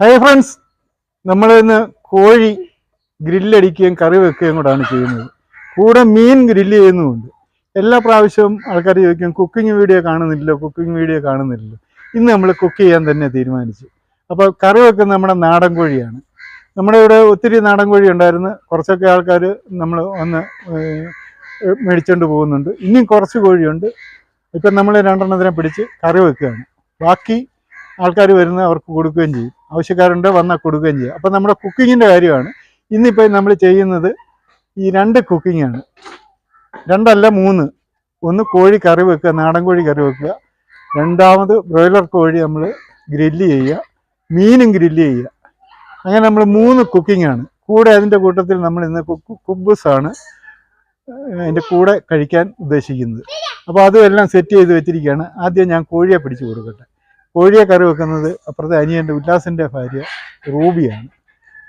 Hi friends നമ്മൾ ഇന്ന് കോഴി ഗ്രില്ലടിക്കുകയും കറി വെക്കുകയും കൂടാണ് ചെയ്യുന്നത്. കൂടെ മീൻ ഗ്രില്ല് ചെയ്യുന്നുമുണ്ട്. എല്ലാ പ്രാവശ്യവും ആൾക്കാർ ചോദിക്കും കുക്കിംഗ് വീഡിയോ കാണുന്നില്ലല്ലോ കുക്കിംഗ് വീഡിയോ കാണുന്നില്ലല്ലോ. ഇന്ന് നമ്മൾ കുക്ക് ചെയ്യാൻ തന്നെ തീരുമാനിച്ചു. അപ്പോൾ കറി വെക്കുന്ന നമ്മുടെ നാടൻ കോഴിയാണ്. നമ്മുടെ ഇവിടെ ഒത്തിരി നാടൻ കോഴി ഉണ്ടായിരുന്നു. കുറച്ചൊക്കെ ആൾക്കാർ നമ്മൾ ഒന്ന് മേടിച്ചുകൊണ്ട് പോകുന്നുണ്ട്. ഇനിയും കുറച്ച് കോഴിയുണ്ട്. ഇപ്പം നമ്മൾ രണ്ടെണ്ണത്തിനെ പിടിച്ച് കറി വെക്കുകയാണ്. ബാക്കി ആൾക്കാർ വരുന്ന അവർക്ക് കൊടുക്കുകയും ചെയ്യും. ആവശ്യക്കാരുണ്ട് വന്നാൽ കൊടുക്കുകയും ചെയ്യുക അപ്പം നമ്മുടെ കുക്കിങ്ങിന്റെ കാര്യമാണ്. ഇന്നിപ്പോൾ നമ്മൾ ചെയ്യുന്നത് ഈ രണ്ട് കുക്കിങ്ങാണ്. രണ്ടല്ല മൂന്ന്. ഒന്ന് കോഴി കറി വെക്കുക നാടൻ കോഴി കറി വെക്കുക. രണ്ടാമത് ബ്രോയിലർ കോഴി നമ്മൾ ഗ്രില്ല് ചെയ്യുക മീനും ഗ്രില്ല് ചെയ്യുക. അങ്ങനെ നമ്മൾ മൂന്ന് കുക്കിങ്ങാണ്. കൂടെ അതിന്റെ കൂട്ടത്തിൽ നമ്മൾ ഇന്ന് കുബ്ബസാണ് അതിന്റെ കൂടെ കഴിക്കാൻ ഉദ്ദേശിക്കുന്നത്. അപ്പോൾ അതും എല്ലാം സെറ്റ് ചെയ്ത് വെച്ചിരിക്കുകയാണ്. ആദ്യം ഞാൻ കോഴിയെ പിടിച്ചു കൊടുക്കട്ടെ. കോഴിയെ കറി വെക്കുന്നത് അപ്പുറത്തെ അനിയന്റെ ഉല്ലാസിന്റെ ഭാര്യ റൂബിയാണ്.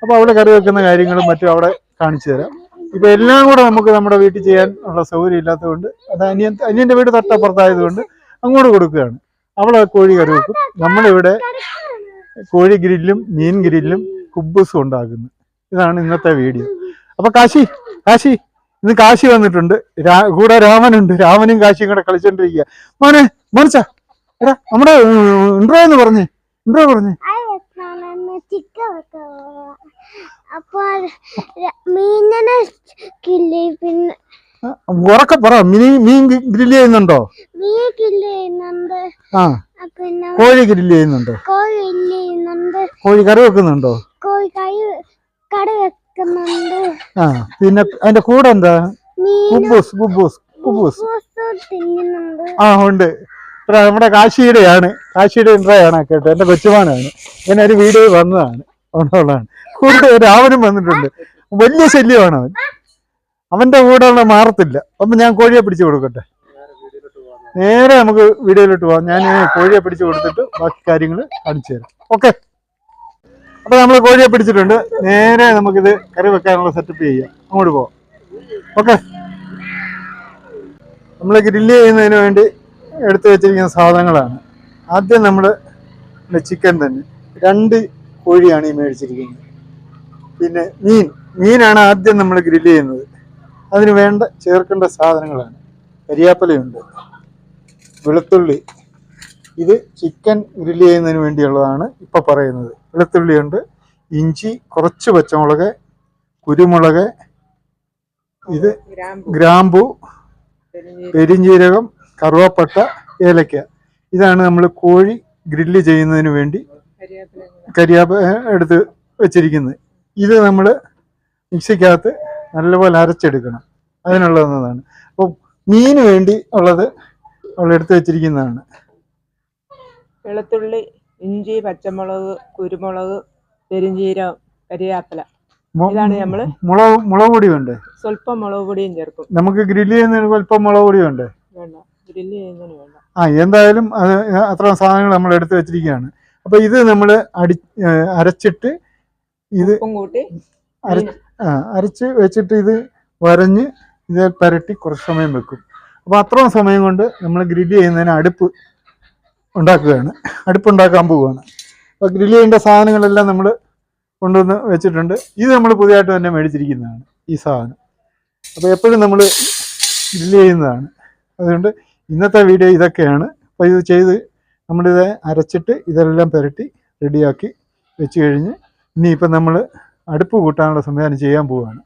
അപ്പോൾ അവിടെ കറി വെക്കുന്ന കാര്യങ്ങളും മറ്റും അവിടെ കാണിച്ചു തരാം. ഇപ്പം എല്ലാം കൂടെ നമുക്ക് നമ്മുടെ വീട്ടിൽ ചെയ്യാൻ ഉള്ള സൗകര്യം ഇല്ലാത്തതുകൊണ്ട് അത് അനിയൻ അനിയന്റെ വീട് തട്ടപ്പുറത്തായതുകൊണ്ട് അങ്ങോട്ട് കൊടുക്കുകയാണ്. അവിടെ കോഴി കറി വെക്കും. നമ്മളിവിടെ കോഴി ഗ്രില്ലും മീൻ ഗ്രില്ലും കുബ്ബസും ഉണ്ടാക്കുന്നു. ഇതാണ് ഇന്നത്തെ വീഡിയോ. അപ്പോൾ കാശി കാശി ഇന്ന് കാശി വന്നിട്ടുണ്ട്. കൂടെ രാമനുണ്ട്. രാമനും കാശിയും കൂടെ കളിച്ചോണ്ടിരിക്കുക മോനെ മോനിച്ച എടാ നമ്മുടെ ഇൻട്രോ എന്ന് പറഞ്ഞേ. ഇൻട്രോ പറഞ്ഞേ. ണ്ടോ മീനിനെ കില്ല് പിന്നെ ഉറക്കെ പറ മീൻ മീൻ ഗ്രില്ല് ചെയ്യുന്നുണ്ടോ? മീൻ ചെയ്യുന്നുണ്ട്. പിന്നെ കോഴി ഗ്രില്ല് ചെയ്യുന്നുണ്ടോ. കോഴി കില്ല് ചെയ്യുന്നുണ്ട്. കോഴി കറി വെക്കുന്നുണ്ടോ? കോഴി കറി വെക്കുന്നുണ്ട്. ആ പിന്നെ അതിന്റെ കൂടെ എന്താ? കുബൂസ് കുബൂസ് കുബൂസ്. ആ ഉണ്ട്. നമ്മുടെ കാശിയുടെയാണ്. കാശിയുടെ ഇൻട്രയാണ് കേട്ടോ. എന്റെ കൊച്ചുമാനാണ് ഇങ്ങനെ ഒരു വീഡിയോ വന്നതാണ്. ഉള്ളതാണ്. കൂടെ രാവനും വന്നിട്ടുണ്ട്. വലിയ ശല്യമാണ് അവൻ. അവന്റെ കൂടെ ഉള്ള മാറത്തില്ല. അപ്പൊ ഞാൻ കോഴിയെ പിടിച്ചു കൊടുക്കട്ടെ. നേരെ നമുക്ക് വീഡിയോയിലോട്ട് പോവാം. ഞാൻ കോഴിയെ പിടിച്ചു കൊടുത്തിട്ട് ബാക്കി കാര്യങ്ങൾ കാണിച്ചു തരാം. ഓക്കെ അപ്പൊ നമ്മൾ കോഴിയെ പിടിച്ചിട്ടുണ്ട്. നേരെ നമുക്കിത് കറി വെക്കാനുള്ള സെറ്റപ്പ് ചെയ്യാം. അങ്ങോട്ട് പോവാം. ഓക്കെ നമ്മൾ ഗ്രില്ല് ചെയ്യുന്നതിന് വേണ്ടി എടുത്തു വെച്ചിരിക്കുന്ന സാധനങ്ങളാണ്. ആദ്യം നമ്മൾ ചിക്കൻ തന്നെ. രണ്ട് കോഴിയാണ് ഈ മേടിച്ചിരിക്കുന്നത്. പിന്നെ മീൻ. മീനാണ് ആദ്യം നമ്മൾ ഗ്രില്ല് ചെയ്യുന്നത്. അതിന് വേണ്ട ചേർക്കേണ്ട സാധനങ്ങളാണ്. കരിയാപ്പലയുണ്ട്. വെളുത്തുള്ളി. ഇത് ചിക്കൻ ഗ്രില്ല് ചെയ്യുന്നതിന് വേണ്ടിയുള്ളതാണ് ഇപ്പോൾ പറയുന്നത്. വെളുത്തുള്ളിയുണ്ട്. ഇഞ്ചി കുറച്ച് പച്ചമുളക് കുരുമുളക് ഇത് ഗ്രാമ്പു. പെരിഞ്ജീരകം കറുവപ്പട്ട ഏലക്ക. ഇതാണ് നമ്മൾ കോഴി ഗ്രില്ല് ചെയ്യുന്നതിന് വേണ്ടി കരിയാപ്പ എടുത്ത് വെച്ചിരിക്കുന്നത്. ഇത് നമ്മൾ മിക്സിക്കകത്ത് നല്ലപോലെ അരച്ചെടുക്കണം. അതിനുള്ള ഒന്നതാണ് അപ്പം മീന് വേണ്ടി ഉള്ളത് അവൾ എടുത്ത് വെച്ചിരിക്കുന്നതാണ്. വെളുത്തുള്ളി ഇഞ്ചി പച്ചമുളക് കുരുമുളക് പെരിഞ്ചീരം കരിയാപ്പില. ഇതാണ് നമ്മൾ മുളക് മുളക് പൊടി വേണ്ടേ? സ്വല്പം മുളക് പൊടിയും ചേർക്കും. നമുക്ക് ഗ്രില്ല് ചെയ്യുന്നതിന് സ്വല്പം മുളക് പൊടി വേണ്ട? വേണ്ട. ആ എന്തായാലും അത് അത്ര സാധനങ്ങൾ നമ്മൾ എടുത്തു വെച്ചിരിക്കുകയാണ്. അപ്പോൾ ഇത് നമ്മൾ അടി അരച്ചിട്ട് ഇത് അരച്ച് വെച്ചിട്ട് ഇത് വരഞ്ഞ് ഇത് പരട്ടി കുറച്ച് സമയം വെക്കും. അപ്പോൾ അത്രയും സമയം കൊണ്ട് നമ്മൾ ഗ്രില്ല് ചെയ്യുന്നതിന് അടുപ്പ് ഉണ്ടാക്കുകയാണ്. അടുപ്പുണ്ടാക്കാൻ പോവുകയാണ്. അപ്പോൾ ഗ്രില്ല് ചെയ്യേണ്ട സാധനങ്ങളെല്ലാം നമ്മൾ കൊണ്ടുവന്ന് വെച്ചിട്ടുണ്ട്. ഇത് നമ്മൾ പുതിയതായിട്ട് തന്നെ മേടിച്ചിരിക്കുന്നതാണ് ഈ സാധനം. അപ്പോൾ എപ്പോഴും നമ്മൾ ഗ്രില്ല് ചെയ്യുന്നതാണ്. അതുകൊണ്ട് ഇന്നത്തെ വീഡിയോ ഇതൊക്കെയാണ്. അപ്പോൾ ഇത് ചെയ്ത് നമ്മളിത് അരച്ചിട്ട് ഇതെല്ലാം പുരട്ടി റെഡിയാക്കി വെച്ച് കഴിഞ്ഞ് ഇനിയിപ്പം നമ്മൾ അടുപ്പ് കൂട്ടാനുള്ള സംവിധാനം ചെയ്യാൻ പോവുകയാണ്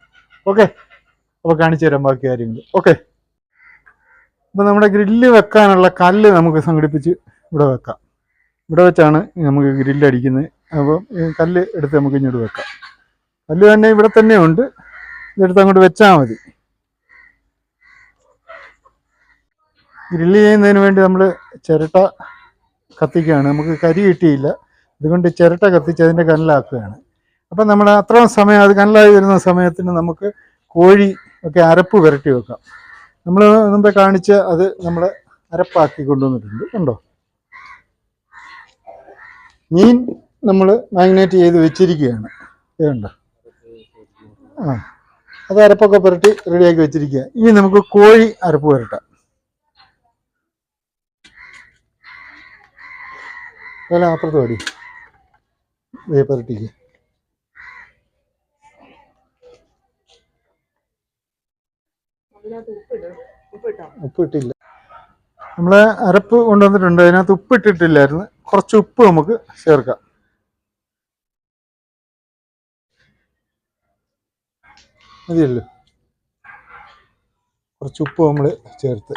ഓക്കെ അപ്പോൾ കാണിച്ചു തരാം ബാക്കി കാര്യങ്ങൾ ഓക്കെ അപ്പോൾ നമ്മുടെ ഗ്രില്ല് വെക്കാനുള്ള കല്ല് നമുക്ക് സംഘടിപ്പിച്ച് ഇവിടെ വെക്കാം. ഇവിടെ വെച്ചാണ് നമുക്ക് ഗ്രില്ല് അടിക്കുന്നത്. അപ്പോൾ കല്ല് എടുത്ത് നമുക്ക് ഇങ്ങോട്ട് വെക്കാം. കല്ല് തന്നെ ഇവിടെ തന്നെ ഉണ്ട്. ഇതെടുത്ത് അങ്ങോട്ട് വെച്ചാൽ മതി. ഗ്രില്ല് ചെയ്യുന്നതിന് വേണ്ടി നമ്മൾ ചിരട്ട കത്തിക്കുകയാണ്. നമുക്ക് കരി കിട്ടിയില്ല. അതുകൊണ്ട് ചിരട്ട കത്തിച്ച് അതിന്റെ കനലാക്കുകയാണ്. അപ്പം നമ്മൾ അത്രയും സമയം അത് കനലായി വരുന്ന സമയത്തിന് നമുക്ക് കോഴി ഒക്കെ അരപ്പ് പുരട്ടി വെക്കാം. നമ്മൾ മുമ്പേ കാണിച്ച് അത് നമ്മൾ അരപ്പാക്കി കൊണ്ടുവന്നിട്ടുണ്ട്. കണ്ടോ? മീൻ നമ്മൾ മാഗ്നേറ്റ് ചെയ്ത് വെച്ചിരിക്കുകയാണ്. ഇതുണ്ടോ ആ. അത് അരപ്പൊക്കെ പുരട്ടി റെഡിയാക്കി വെച്ചിരിക്കുക ഇനി നമുക്ക് കോഴി അരപ്പ് പുരട്ടാം. അല്ല അപ്പുറത്ത് പാടി വേപ്പരട്ടിക്ക് ഉപ്പിട്ടില്ല. നമ്മൾ അരപ്പ് കൊണ്ടുവന്നിട്ടുണ്ട്. അതിനകത്ത് ഉപ്പിട്ടിട്ടില്ലായിരുന്നു. കുറച്ച് ഉപ്പ് നമുക്ക് ചേർക്കാം. മതിയല്ലോ. കുറച്ച് ഉപ്പ് നമ്മൾ ചേർത്ത്.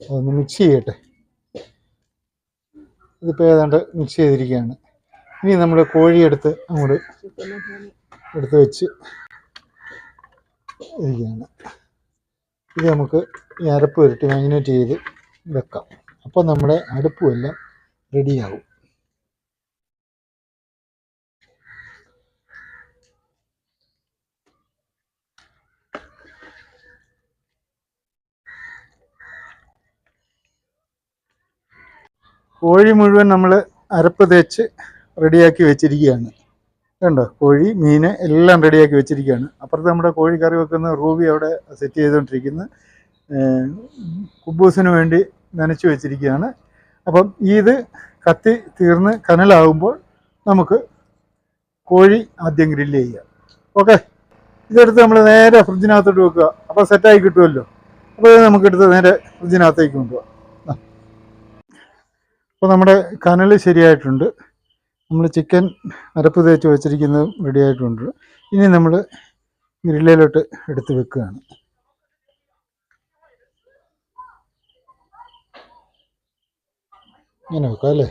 അതൊന്ന് മിക്സ് ചെയ്യട്ടെ. ഇതിപ്പോൾ ഏതാണ്ട് മിക്സ് ചെയ്തിരിക്കുകയാണ്. ഇനി നമ്മൾ കോഴിയെടുത്ത് അങ്ങോട്ട് എടുത്ത് വെച്ച് ഇരിക്കുകയാണ്. ഇത് നമുക്ക് ഈ അരപ്പ് പുരട്ടി മാഗ്നേറ്റ് ചെയ്ത് വെക്കാം. അപ്പോൾ നമ്മുടെ അടുപ്പുമെല്ലാം റെഡിയാകും കോഴി മുഴുവൻ നമ്മൾ അരപ്പ് തേച്ച് റെഡിയാക്കി വെച്ചിരിക്കുകയാണ്. കണ്ടോ? കോഴി മീൻ എല്ലാം റെഡിയാക്കി വെച്ചിരിക്കുകയാണ്. അപ്പുറത്ത് നമ്മുടെ കോഴി കറി വെക്കുന്ന റൂബി അവിടെ സെറ്റ് ചെയ്തുകൊണ്ടിരിക്കുന്നു കുബൂസിന് വേണ്ടി നനച്ചു വെച്ചിരിക്കുകയാണ്. അപ്പം ഇത് കത്തി തീർന്ന് കനലാകുമ്പോൾ നമുക്ക് കോഴി ആദ്യം ഗ്രില്ല് ചെയ്യാം ഓക്കെ? ഇതെടുത്ത് നമ്മൾ നേരെ ഫ്രിഡ്ജിനകത്തോട്ട് വെക്കുക. അപ്പോൾ സെറ്റായി കിട്ടുമല്ലോ. അപ്പോൾ ഇത് നമുക്കെടുത്ത് നേരെ ഫ്രിഡ്ജിനകത്തേക്ക് കൊണ്ടുപോകാം അപ്പോൾ നമ്മുടെ കനൽ ശരിയായിട്ടുണ്ട്. നമ്മൾ ചിക്കൻ അരപ്പ് തേച്ച് വെച്ചിരിക്കുന്നത് റെഡിയായിട്ടുണ്ട് ഇനി നമ്മൾ ഗ്രില്ലയിലോട്ട് എടുത്ത് വെക്കുകയാണ്. ഇങ്ങനെ വെക്കാം അല്ലേ?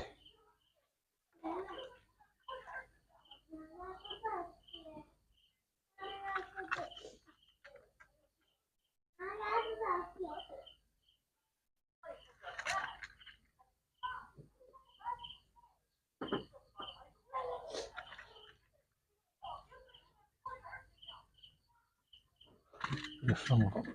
നോക്കാം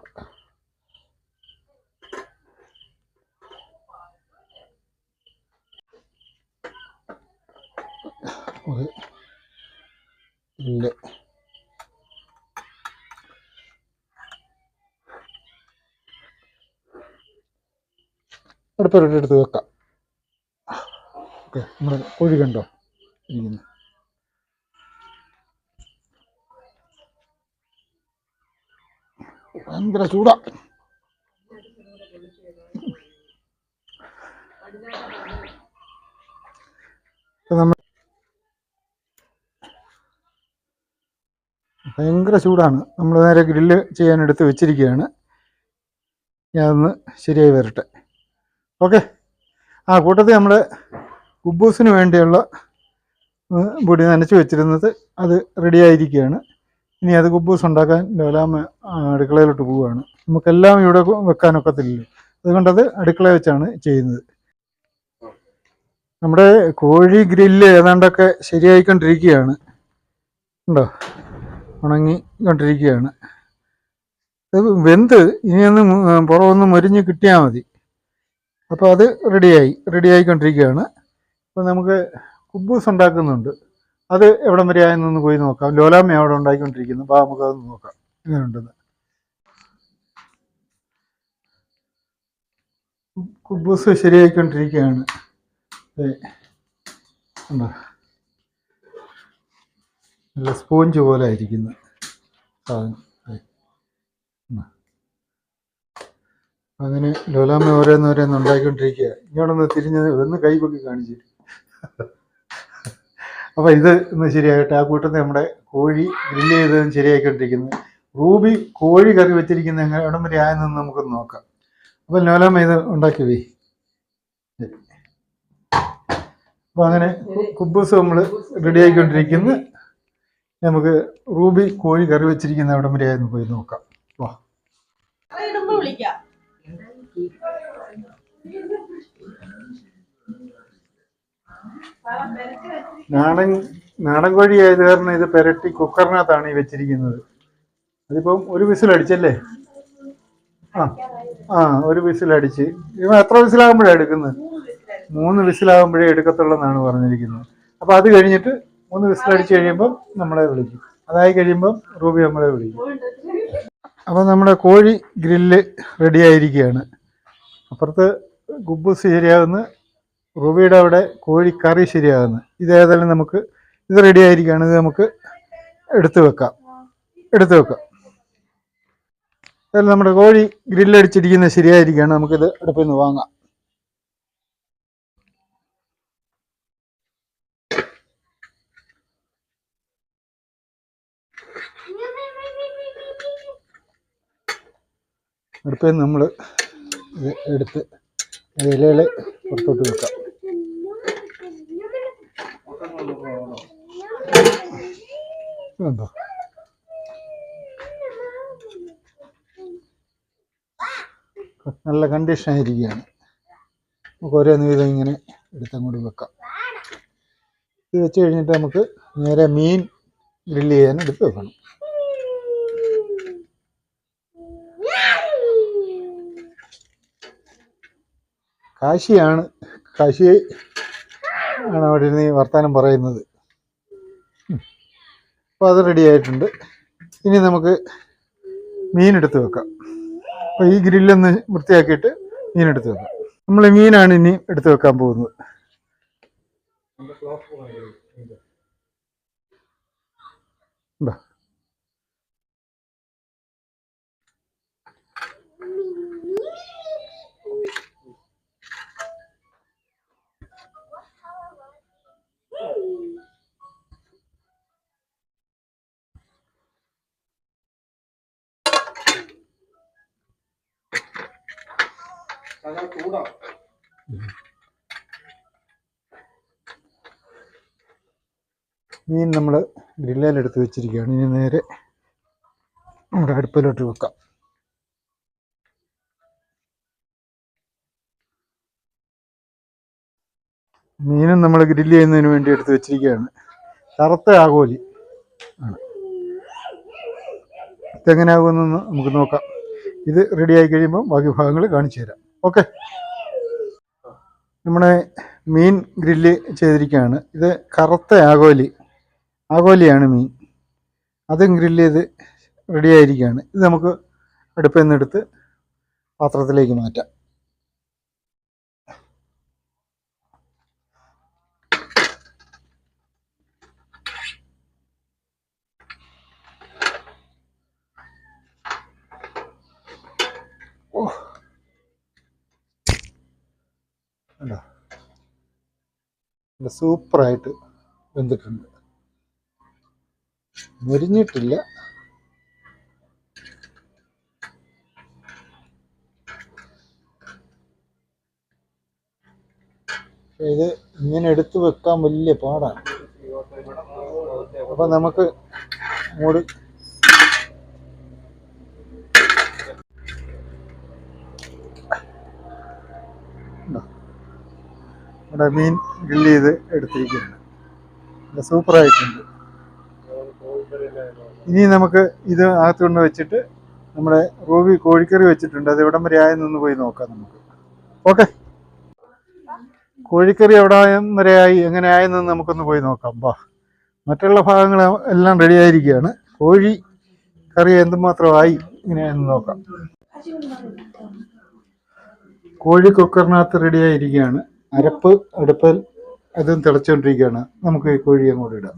ഒരു അടുപ്പൊരു എടുത്ത് വെക്കാം ഓക്കെ നമ്മുടെ കോഴി കണ്ടോ ഭയങ്കര ചൂടാ. ഇപ്പൊ നമ്മ ഭയങ്കര ചൂടാണ്. നമ്മൾ നേരെ ഗ്രില്ല് ചെയ്യാൻ എടുത്ത് വെച്ചിരിക്കുകയാണ് ഞാനൊന്ന് ശരിയായി വരട്ടെ. ഓക്കെ. ആ കൂട്ടത്തിൽ നമ്മൾ കുബൂസിന് വേണ്ടിയുള്ള പൊടി നനച്ച് വെച്ചിരുന്നത് അത് റെഡി ആയിരിക്കുകയാണ്. ഇനി അത് കുബൂസ് ഉണ്ടാക്കാൻ ലോലാമ അടുക്കളയിലോട്ട് പോവുകയാണ്. നമുക്കെല്ലാം ഇവിടെ വെക്കാനൊക്കത്തില്ലല്ലോ അതുകൊണ്ടത് അടുക്കള വെച്ചാണ് ചെയ്യുന്നത്. നമ്മുടെ കോഴി ഗ്രില്ല് ഏതാണ്ടൊക്കെ ശരിയായിക്കൊണ്ടിരിക്കുകയാണ്. ഉണ്ടോ? ഉണങ്ങിക്കൊണ്ടിരിക്കുകയാണ്. ഇത് വെന്ത് ഇനിയൊന്ന് പുറമൊന്ന് മൊരിഞ്ഞ് കിട്ടിയാൽ മതി. അപ്പോൾ അത് റെഡിയായി റെഡിയായിക്കൊണ്ടിരിക്കുകയാണ്. അപ്പോൾ നമുക്ക് കുബൂസ് ഉണ്ടാക്കുന്നുണ്ട്. അത് എവിടം വരെ പോയി നോക്കാം. ലോലാമ്മ അവിടെ ഉണ്ടാക്കിക്കൊണ്ടിരിക്കുന്നു അപ്പോൾ നമുക്കതൊന്ന് നോക്കാം. എങ്ങനെയുണ്ടെന്ന്. കുബൂസ് ശരിയായിക്കൊണ്ടിരിക്കുകയാണ്. നല്ല സ്പോഞ്ച് പോലെ ആയിരിക്കുന്നു. അങ്ങനെ ലോലാമ്മ ഓരോന്ന് ഓരോന്ന് ഉണ്ടാക്കിക്കൊണ്ടിരിക്കുക ഇങ്ങോട്ടൊന്ന് തിരിഞ്ഞ് ഒന്ന് കൈ പൊക്കി കാണിച്ചു അപ്പോൾ ഇത് ഇന്ന് ശരിയായിട്ട് ആ കൂട്ടത്തിൽ നമ്മുടെ കോഴി ഗ്രില്ല് ചെയ്തതും ശരിയായിക്കൊണ്ടിരിക്കുന്നത് റൂബി കോഴി കറി വെച്ചിരിക്കുന്ന എങ്ങനെ ഇടം വരെ ആയെന്ന് നമുക്കൊന്ന് നോക്കാം. അപ്പോൾ നോലാമ ഇത് ഉണ്ടാക്കി പോയി അപ്പോൾ അങ്ങനെ കുബൂസ് നമ്മൾ റെഡി ആയിക്കൊണ്ടിരിക്കുന്നു. നമുക്ക് റൂബി കോഴി കറി വെച്ചിരിക്കുന്ന എവിടം വരെ ആയെന്ന് പോയി നോക്കാം. വാ. നാടൻ നാടൻ കോഴി ആയത് കാരണം ഇത് പെരട്ടി കുക്കറിനകത്താണ് ഈ വെച്ചിരിക്കുന്നത്. അതിപ്പം ഒരു വിസിൽ അടിച്ചല്ലേ ആ ആ ഒരു വിസിൽ അടിച്ച് ഇവ എത്ര വിസിലാകുമ്പോഴാണ് എടുക്കുന്നത്? മൂന്ന് വിസിലാകുമ്പോഴേ എടുക്കത്തുള്ളൂ എന്നാണ് പറഞ്ഞിരിക്കുന്നത്. അപ്പോൾ അത് കഴിഞ്ഞിട്ട് മൂന്ന് വിസിൽ അടിച്ച് കഴിയുമ്പം നമ്മളെ വിളിക്കും. അതായി കഴിയുമ്പം റൂബി നമ്മളെ വിളിക്കും. അപ്പോൾ നമ്മുടെ കോഴി ഗ്രില്ല് റെഡി ആയിരിക്കുകയാണ് അപ്പുറത്ത് ഗുബ്ബൂസ് ശരിയാകുന്നു റൂബിയുടെ അവിടെ കോഴി കറി ഇത് ഇതേതായാലും നമുക്ക് ഇത് റെഡി ആയിരിക്കുകയാണ്. ഇത് നമുക്ക് എടുത്തു വെക്കാം. എടുത്തു വെക്കാം. അതായത് നമ്മുടെ കോഴി ഗ്രില്ലടിച്ചിരിക്കുന്നത് ശരിയായിരിക്കുകയാണ്. നമുക്കിത് അടുപ്പിൽ നിന്ന് വാങ്ങാം. അടുപ്പിൽ നമ്മൾ ഇത് എടുത്ത് ഇലയിൽ പുറത്തോട്ട് വെക്കാം. കണ്ടോ നല്ല കണ്ടീഷൻ ആയിരിക്കുകയാണ്. നമുക്ക് ഒരേ നീളം ഇങ്ങനെ എടുത്തങ്ങോട്ട് വെക്കാം. ഇത് വെച്ച് കഴിഞ്ഞിട്ട് നമുക്ക് നേരെ മീൻ ഗ്രില്ല് ചെയ്യാൻ എടുത്ത് വെക്കണം. കാശിയാണ്. കാശി ആണ് അവിടെ ഇരുന്ന് ഈ വർത്താനം പറയുന്നത്. അപ്പോൾ അത് റെഡി ആയിട്ടുണ്ട്. ഇനി നമുക്ക് മീനെടുത്ത് വെക്കാം. അപ്പോൾ ഈ ഗ്രില്ലൊന്ന് വൃത്തിയാക്കിയിട്ട് മീനെടുത്ത് വെക്കാം. നമ്മൾ മീനാണ് ഇനി എടുത്ത് വെക്കാൻ പോകുന്നത്. മീൻ നമ്മൾ ഗ്രില്ലേലെടുത്ത് വെച്ചിരിക്കുകയാണ്. ഇനി നേരെ നമ്മുടെ അടുപ്പിലോട്ട് വെക്കാം. മീനും നമ്മൾ ഗ്രില്ല് ചെയ്യുന്നതിന് വേണ്ടി എടുത്ത് വെച്ചിരിക്കുകയാണ്. കറുത്ത ആകോലി ആണ്. ഇതെങ്ങനെയാകുമെന്നൊന്ന് നമുക്ക് നോക്കാം. ഇത് റെഡി ആയി കഴിയുമ്പോൾ ബാക്കി ഭാഗങ്ങൾ കാണിച്ചു തരാം. ഓക്കെ നമ്മുടെ മീൻ ഗ്രില്ല് ചെയ്തിരിക്കുകയാണ്. ഇത് കറുത്ത ആകോലി ആകോലിയാണ് മീൻ. അതും ഗ്രില്ല് ചെയ്ത് റെഡിയായിരിക്കുകയാണ് ഇത് നമുക്ക് അടുപ്പിൽ നിന്നെടുത്ത് പാത്രത്തിലേക്ക് മാറ്റാം ഓ കണ്ടോ നല്ല സൂപ്പറായിട്ട് വെന്തിട്ടുണ്ട്. മുരിഞ്ഞിട്ടില്ല. ഇത് ഇങ്ങനെ എടുത്തു വെക്കാൻ വലിയ പാടാണ് അപ്പൊ നമുക്ക് മൂടി ഉണ്ടോ? ഇവിടെ മീൻ ഗ്രില്ല് ചെയ്ത് എടുത്തിരിക്കുകയാണ്. സൂപ്പറായിട്ടുണ്ട് ഇനി നമുക്ക് ഇത് അകത്ത് കൊണ്ട് വെച്ചിട്ട് നമ്മുടെ റൂബി കോഴിക്കറി വെച്ചിട്ടുണ്ട്. അത് എവിടം വരെ ആയെന്നൊന്ന് പോയി നോക്കാം നമുക്ക്. ഓക്കെ. കോഴിക്കറി എവിടെ വരെ ആയി എങ്ങനെ ആയെന്ന് നമുക്കൊന്ന് പോയി നോക്കാം. വാ. മറ്റുള്ള ഭാഗങ്ങൾ എല്ലാം റെഡി ആയിരിക്കുകയാണ്. കോഴി കറി എന്തുമാത്രമായി ഇങ്ങനെയെന്ന് നോക്കാം. കോഴി കുക്കറിനകത്ത് റെഡി ആയിരിക്കുകയാണ്. അരപ്പ് അടുപ്പൽ അതും തിളച്ചുകൊണ്ടിരിക്കുകയാണ്. നമുക്ക് ഈ കോഴി അങ്ങോട്ട് ഇടാം.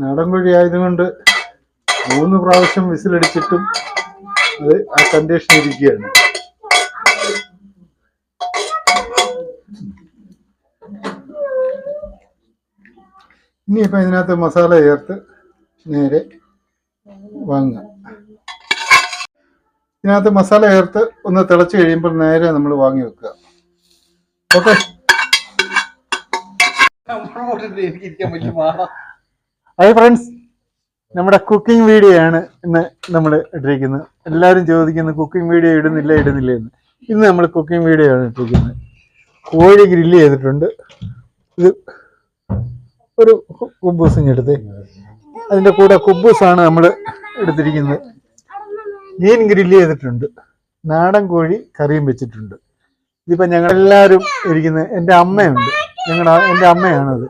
നാടൻ കോഴി ആയതുകൊണ്ട് മൂന്ന് പ്രാവശ്യം വിസിലടിച്ചിട്ടും അത് ആ കണ്ടീഷൻ ഇരിക്കുകയാണ്. ഇനിയിപ്പോൾ ഇതിനകത്ത് മസാല ചേർത്ത് നേരെ വാങ്ങുക. ഇതിനകത്ത് മസാല ചേർത്ത് ഒന്ന് തിളച്ച് കഴിയുമ്പോൾ നേരെ നമ്മൾ വാങ്ങി വെക്കുക. ഓക്കെ? Hi friends. നമ്മുടെ കുക്കിംഗ് വീഡിയോ ആണ് ഇന്ന് നമ്മൾ ഇട്ടിരിക്കുന്നത്. എല്ലാവരും ചോദിക്കുന്നു കുക്കിംഗ് വീഡിയോ ഇടുന്നില്ല ഇടുന്നില്ല? എന്ന്. ഇന്ന് നമ്മൾ കുക്കിംഗ് വീഡിയോ ആണ് ഇട്ടിരിക്കുന്നത്. കോഴി ഗ്രില്ല് ചെയ്തിട്ടുണ്ട്. ഇത് ഒരു കു- കുബൂസ് ഇങ്ങ് എടുത്തേ അതിന്റെ കൂടെ കുബ്ബൂസാണ് നമ്മൾ എടുത്തിരിക്കുന്നത്. മീൻ ഗ്രില്ല് ചെയ്തിട്ടുണ്ട്. നാടൻ കോഴി കറിയും വെച്ചിട്ടുണ്ട്. ഇതിപ്പോൾ ഞങ്ങളെല്ലാവരും ഇരിക്കുന്നത് എന്റെ അമ്മയുണ്ട്. ഞങ്ങളുടെ എന്റെ അമ്മയാണത്.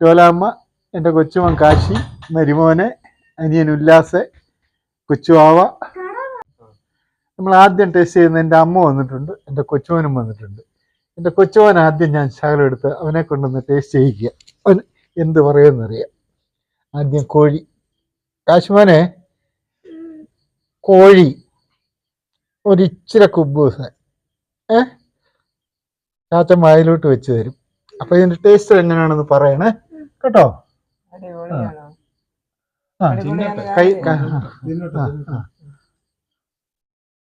ചോലാമ്മ എന്റെ കൊച്ചുമൻ കാശി മരുമോനെ അനിയൻ ഉല്ലാസ് കൊച്ചുവാവ നമ്മൾ ആദ്യം ടേസ്റ്റ് ചെയ്യുന്ന എന്റെ അമ്മ വന്നിട്ടുണ്ട്. എന്റെ കൊച്ചുമോനും വന്നിട്ടുണ്ട്. എന്റെ കൊച്ചുമോൻ ആദ്യം ഞാൻ ശകലം എടുത്ത് അവനെ കൊണ്ടുവന്ന് ടേസ്റ്റ് ചെയ്യിക്കുക. അവൻ എന്ത് പറയുമെന്നറിയാം. ആദ്യം കോഴി. കാശുമോനെ കോഴി. ഒരിച്ചിരി കുബൂസ് ഏ? ചാച്ച മയിലോട്ട് വെച്ച് തരും. അപ്പൊ ഇതിന്റെ ടേസ്റ്റ് എങ്ങനെയാണെന്ന് പറയണേ. കേട്ടോ? അടിപൊളിയാണോ? ആ അത് ഇറക്കിട്ട് പറഞ്ഞാ മതി. അടിപൊളി ആ, തിന്നോട്ടെ. ആ.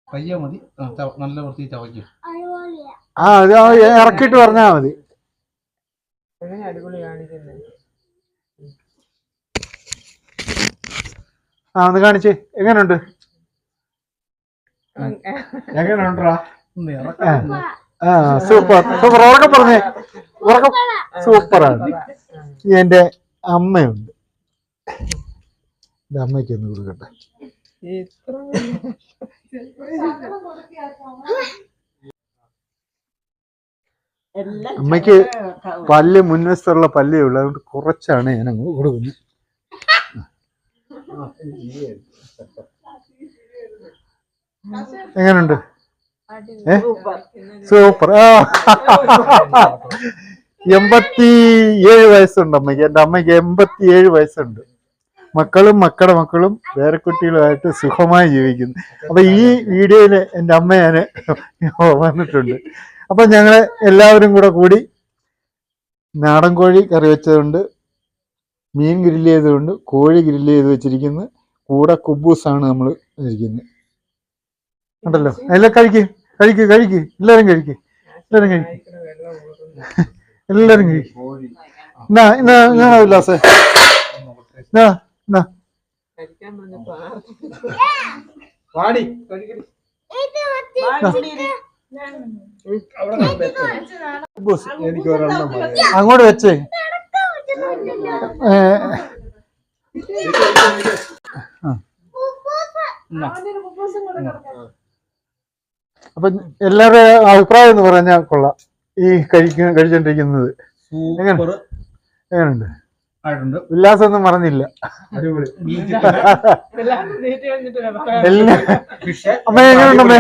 പയ്യെ മതി ആ, ചവ- നല്ല വൃത്തി ചവയ്ക്കും അതുപോലെയാ ആ അത് ആ ഇറക്കിയിട്ട് പറഞ്ഞാൽ മതി എങ്ങനെ അടിപൊളി കാണിക്കുന്നത് ആ ഒന്ന് കാണിച്ചേ. എങ്ങനെയുണ്ട് എങ്ങനെയുണ്ടാ ആ. സൂപ്പർ. സൂപ്പർ. ഉറക്കെ പറഞ്ഞേ. ഉറക്കെ സൂപ്പറാണ്. എന്റെ അമ്മയുണ്ട്. എന്റെ അമ്മയ്ക്ക് ഒന്ന് കൊടുക്കട്ടെ. അമ്മയ്ക്ക് പല്ല് മുൻവശത്തുള്ള പല്ലേ ഉള്ളൂ അതുകൊണ്ട് കുറച്ചാണ് ഞാൻ അങ്ങ് കൊടുക്കുന്നത്. എങ്ങനെയുണ്ട് ഏ? സൂപ്പർ. എൺപത്തി ഏഴ് വയസ്സുണ്ട് അമ്മയ്ക്ക്. എന്റെ അമ്മയ്ക്ക് എൺപത്തി ഏഴ് വയസ്സുണ്ട്. മക്കളും മക്കളുടെ മക്കളും വേറെ കുട്ടികളുമായിട്ട് സുഖമായി ജീവിക്കുന്നു. അപ്പൊ ഈ വീഡിയോയിൽ എന്റെ അമ്മ ഞാൻ വന്നിട്ടുണ്ട്. അപ്പൊ ഞങ്ങൾ എല്ലാവരും കൂടെ കൂടി നാടൻ കോഴി കറി വെച്ചതുകൊണ്ട് മീൻ ഗ്രില്ല് ചെയ്തതുകൊണ്ട് കോഴി ഗ്രില്ല് ചെയ്ത് വെച്ചിരിക്കുന്നത് കൂടെ കുബൂസാണ് നമ്മൾ ഇരിക്കുന്നത് ഉണ്ടല്ലോ എല്ലാം കഴിക്ക് കഴിക്ക് കഴിക്ക്. എല്ലാവരും കഴിക്ക്. എല്ലാവരും കഴിക്ക്. എല്ലാവരും കഴിക്ക്. കോഴി എന്നാ എന്നാ എന്നാ ഉല്ലാസേ? എന്നാ വാടി. അങ്ങോട്ട് വെച്ചേ. അപ്പൊ എല്ലാവരുടെ അഭിപ്രായം എന്ന് പറഞ്ഞാൽ കൊള്ളാം. ഈ കഴിക്ക കഴിച്ചോണ്ടിരിക്കുന്നത്. എങ്ങനെയുണ്ട്? ഉല്ലാസം ഒന്നും പറഞ്ഞില്ല അമ്മ എല്ലാം ഫിഷ് അമ്മ എങ്ങനെയുണ്ട്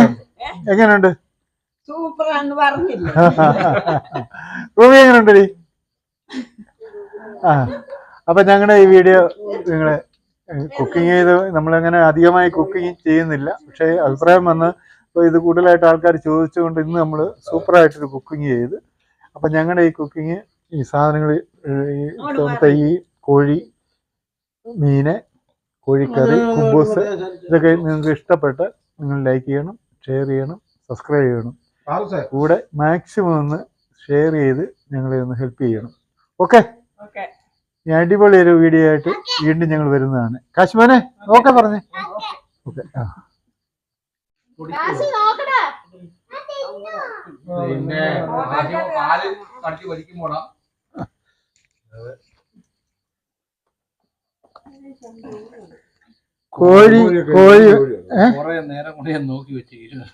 എങ്ങനെയുണ്ട്? സൂപ്പർ പറഞ്ഞില്ല. റൂമി എങ്ങനെയുണ്ടടി ആ. അപ്പൊ ഞങ്ങളുടെ ഈ വീഡിയോ നിങ്ങളെ കുക്കിംഗ് ചെയ്ത് നമ്മളങ്ങനെ അധികമായി കുക്കിംഗ് ചെയ്യുന്നില്ല. പക്ഷേ അഭിപ്രായം വന്ന് ഇപ്പോൾ ഇത് കൂടുതലായിട്ട് ആൾക്കാർ ചോദിച്ചുകൊണ്ട് ഇന്ന് നമ്മൾ സൂപ്പറായിട്ടൊരു കുക്കിംഗ് ചെയ്ത്. അപ്പം ഞങ്ങളുടെ ഈ കുക്കിംഗ് ഈ സാധനങ്ങൾ ഈ ഇപ്പോഴത്തെ കോഴി മീന് കോഴിക്കറി കുബൂസ് ഇതൊക്കെ നിങ്ങൾക്ക് ഇഷ്ടപ്പെട്ട് നിങ്ങൾ ലൈക്ക് ചെയ്യണം ഷെയർ ചെയ്യണം സബ്സ്ക്രൈബ് ചെയ്യണം. കൂടെ മാക്സിമം ഒന്ന് ഷെയർ ചെയ്ത് ഞങ്ങളെ ഒന്ന് ഹെൽപ്പ് ചെയ്യണം. ഓക്കെ അടിപൊളി ഒരു വീഡിയോ ആയിട്ട് വീണ്ടും ഞങ്ങൾ വരുന്നതാണ്. കാശ്മോനെ ഓക്കെ പറഞ്ഞേ. ഓക്കെ ആ. പിന്നെ ആദ്യം പാൽ കടിച്ച് വലിക്കുമ്പോഴാ കോഴി കോഴി നേരം കൂടെ ഞാൻ നോക്കി വെച്ചിരിക്കുന്നു.